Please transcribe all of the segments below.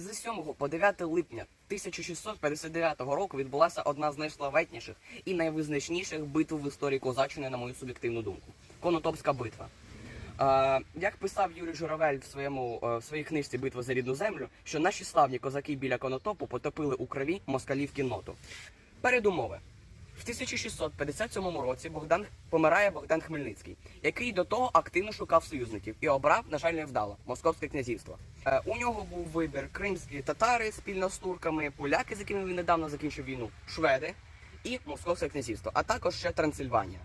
З 7 по 9 липня 1659 року відбулася одна з найславетніших і найвизначніших битв в історії Козаччини, на мою суб'єктивну думку. Конотопська битва. Як писав Юрій Журавель в своєму е, в своїй книжці Битва за рідну землю, що наші славні козаки біля конотопу потопили у крові москалів кінноту. Передумови. В 1657 році Богдан помирає Богдан Хмельницький, який до того активно шукав союзників і обрав, на жаль, невдало Московське князівство. Е, у нього був вибір кримські татари спільно з турками, поляки, з якими він недавно закінчив війну, шведи і Московське князівство, а також ще Трансильванія.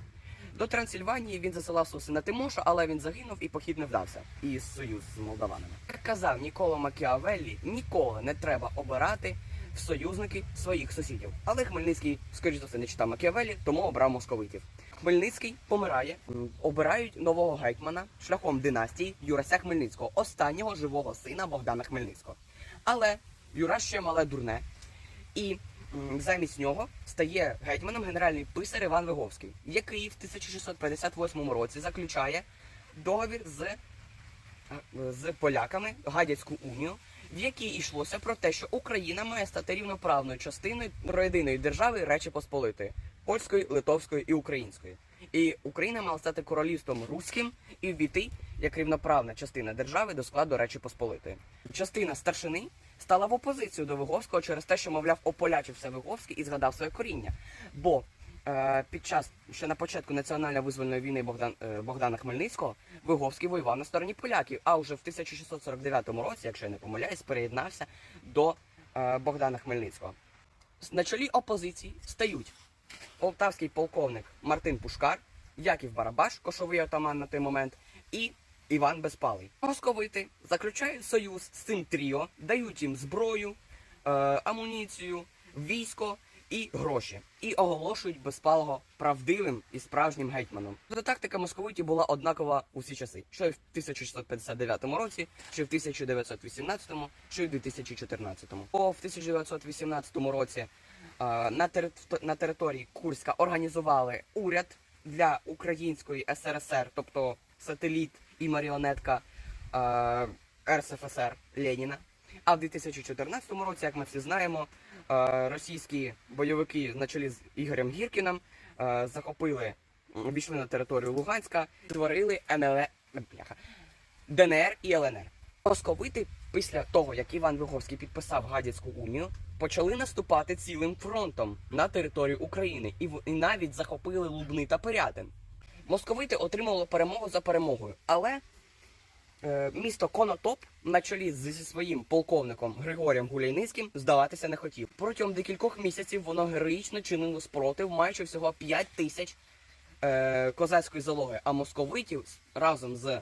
До Трансильванії він засилав свого сина Тимоша, але він загинув і похід не вдався. І союз з молдаванами. Як казав Ніколо Макіавеллі, ніколи не треба обирати в союзники своїх сусідів. Але Хмельницький, скоріш за все, не читав Макіавеллі, тому обрав московитів. Хмельницький помирає, обирають нового гетьмана шляхом династії Юрася Хмельницького, останнього живого сина Богдана Хмельницького. Але Юра ще мале дурне, і замість нього стає гетьманом генеральний писар Іван Виговський, який в 1658 році заключає договір з, е, з поляками Гадяцьку унію, в якій йшлося про те, що Україна має стати рівноправною частиною троєдиної держави Речі Посполитої польської, литовської і української. І Україна мала стати королівством руським і ввійти як рівноправна частина держави до складу Речі Посполитої. Частина старшини стала в опозицію до Виговського через те, що, мовляв, ополячився Виговський і згадав своє коріння. Бо під час ще на початку національно-визвольної війни Богдан, е, Богдана Хмельницького Виговський воював на стороні поляків, а вже в 1649 році, якщо я не помиляюсь, приєднався до е, Богдана Хмельницького. На чолі опозиції стають полтавський полковник Мартин Пушкар, Яків Барабаш, кошовий отаман на той момент, і Іван Безпалий. Московити заключають союз з цим тріо, дають їм зброю, е, амуніцію, військо і гроші, і оголошують Безпалого правдивим і справжнім гетьманом. Тобто тактика московитів була однакова у всі часи, що й в 1659 році, чи в 1918, чи в 2014. Бо в 1918 році на, на території Курська організували уряд для української СРСР, тобто сателіт і маріонетка РСФСР Леніна. А в 2014 році, як ми всі знаємо, російські бойовики на чолі з Ігорем Гіркіним е, захопили, м, війшли на територію Луганська, створили НЛ... ДНР і ЛНР. Московити після того, як Іван Виговський підписав Гадяцьку унію, почали наступати цілим фронтом на територію України і, в- і навіть захопили Лубни та Пирятин. Московити отримали перемогу за перемогою, але е, місто Конотоп на чолі зі своїм полковником Григорієм Гуляйницьким здаватися не хотів. Протягом декількох місяців воно героїчно чинило спротив, маючи всього 5 тисяч е, козацької залоги, а московитів разом з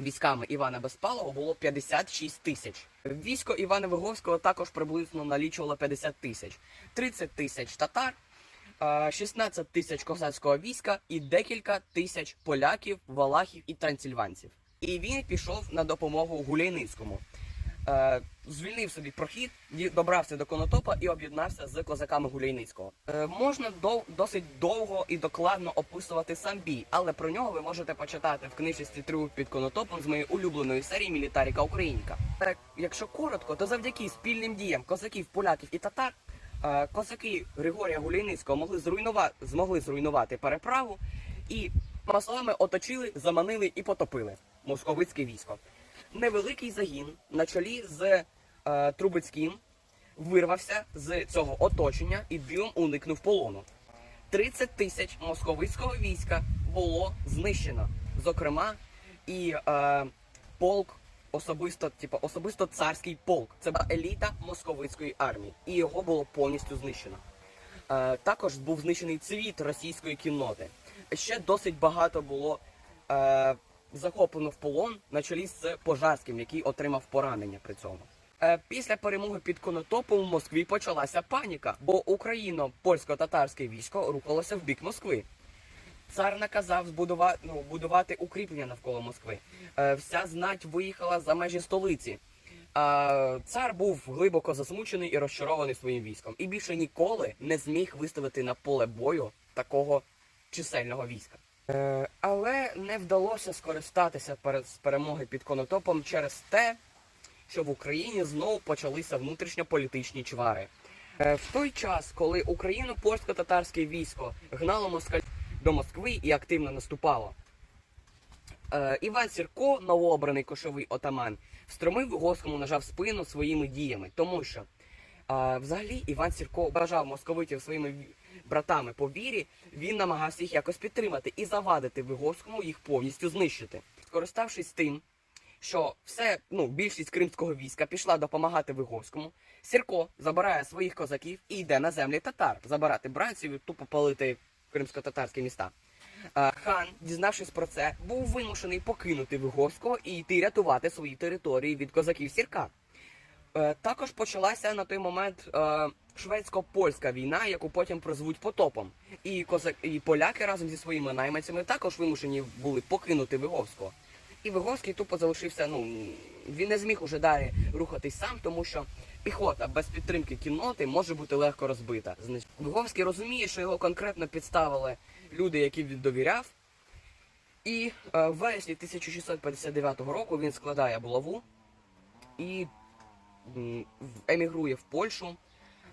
військами Івана Безпалого було 56 тисяч. Військо Івана Виговського також приблизно налічувало 50 тисяч, 30 тисяч татар, е, 16 тисяч козацького війська і декілька тисяч поляків, валахів і трансильванців. І він пішов на допомогу Гуляйницькому. Е, звільнив собі прохід, добрався до Конотопа і об'єднався з козаками Гуляйницького. Е, можна дов, досить довго і докладно описувати сам бій, але про нього ви можете почитати в книжці Тріумф під Конотопом з моєї улюбленої серії Мілітаріка Українка. Так, якщо коротко, то завдяки спільним діям козаків, поляків і татар. е, Козаки Григорія Гуляйницького могли зруйнувати, змогли зруйнувати переправу і маслами оточили, заманили і потопили московицьке військо невеликий загін на чолі з е, Трубецьким вирвався з цього оточення і дивом уникнув полону. 30 тисяч московицького війська було знищено. Зокрема, і е, полк особисто, типу, особисто царський полк. Це була еліта московицької армії, і його було повністю знищено. Е, також був знищений цвіт російської кінноти. Ще досить багато було е, захоплено в полон на чолі з Пожарським, який отримав поранення при цьому. Е, після перемоги під Конотопом в Москві почалася паніка, бо україно-польсько-татарське військо рухалося в бік Москви. Цар наказав збудувати ну, будувати укріплення навколо Москви. Е, вся знать виїхала за межі столиці. Цар був глибоко засмучений і розчарований своїм військом, і більше ніколи не зміг виставити на поле бою такого чисельного війська. Е, але не вдалося скористатися з перемоги під Конотопом через те, що в Україні знову почалися внутрішньополітичні чвари. Е, В той час, коли Україну польсько-татарське військо гнало москаль до Москви і активно наступало, е, Іван Сірко, новообраний кошовий отаман, встромив Виговському ножа в спину своїми діями, тому що взагалі Іван Сірко бажав московитів своїми братами по вірі, він намагався їх якось підтримати і завадити Виговському їх повністю знищити. Скориставшись тим, що все, ну, більшість кримського війська пішла допомагати Виговському, Сірко забирає своїх козаків і йде на землі татар, забирати бранців і тупо палити кримсько-татарські міста. Е, Хан, дізнавшись про це, був вимушений покинути Виговського і йти рятувати свої території від козаків Сірка. Е, Також почалася на той момент е, шведсько-польська війна, яку потім прозвуть потопом. І козак, і поляки разом зі своїми найманцями також вимушені були покинути Виговського. І Виговський тупо залишився. Ну він не зміг уже далі рухатись сам, тому що піхота без підтримки кінноти може бути легко розбита. Виговський розуміє, що його конкретно підставили люди, які він довіряв. І е, в вересні 1659 року він складає булаву і емігрує в Польщу,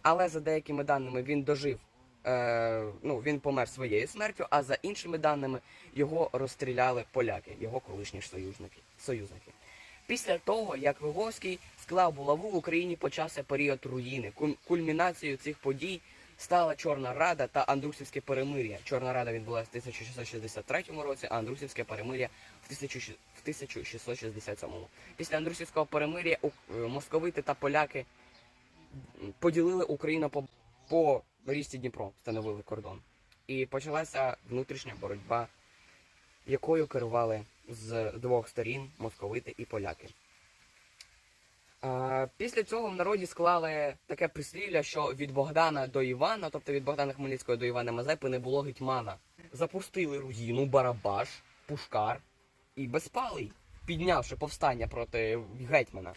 але за деякими даними він дожив. Е, ну, він помер своєю смертю, а за іншими даними його розстріляли поляки, його колишні союзники. союзники. Після того, як Виговський склав булаву, в Україні почався період руїни. Кульмінацією цих подій стала Чорна Рада та Андрусівське перемир'я. Чорна Рада відбулася в 1663 році, а Андрусівське перемир'я в 1600 в 1667. Після Андрусівського перемир'я е, московити та поляки поділили Україну по, по річці Дніпро, встановили кордон. І почалася внутрішня боротьба, якою керували з двох сторін московити і поляки. А, після цього в народі склали таке прислів'я, що від Богдана до Івана, тобто від Богдана Хмельницького до Івана Мазепи, не було гетьмана. Запустили руїну, Барабаш, Пушкар і Безпалий, піднявши повстання проти гетьмана.